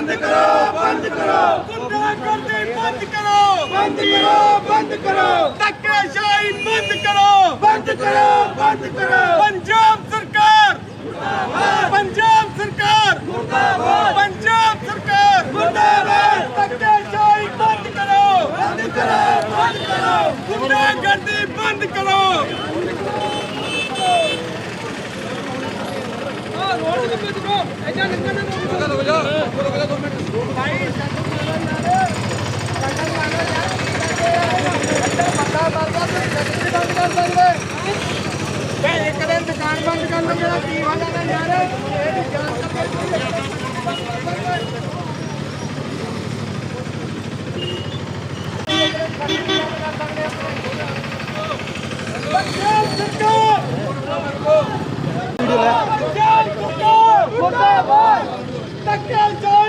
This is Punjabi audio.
ਬੰਦ ਕਰੋ ਬੰਦ ਕਰੋ। ਗੁੰਡਾਗਰਦੀ ਬੰਦ ਕਰੋ। ਬੰਦ ਕਰੋ ਬੰਦ ਕਰੋ। ਧੱਕੇਸ਼ਾਹੀ ਬੰਦ ਕਰੋ। ਬੰਦ ਕਰੋ ਬੰਦ ਕਰੋ। ਪੰਜਾਬ ਸਰਕਾਰ। ਪੰਜਾਬ ਸਰਕਾਰ। ਮੁਰਦਾਬਾਦ। ਪੰਜਾਬ ਸਰਕਾਰ। ਮੁਰਦਾਬਾਦ। ਧੱਕੇਸ਼ਾਹੀ ਬੰਦ ਕਰੋ। ਬੰਦ ਕਰੋ ਬੰਦ ਕਰੋ। ਗੁੰਡਾਗਰਦੀ ਬੰਦ ਕਰੋ। ਰੋਡ ਤੇ ਰੁਕੋ ਐਦਾਂ ਨਿਕਲਣਾ ਤੇ ਇੱਕ ਦਿਨ ਦੁਕਾਨ ਬੰਦ ਕਰ ਲਓ ਜਿਹੜਾ ਕੀ ਵਾਲਾ ਨਾ ਯਾਰ? ਇਹ ਵੀ ਜਾਣ ਕਰਕੇ ਬੱਚੇ ਸਿੱਕੋ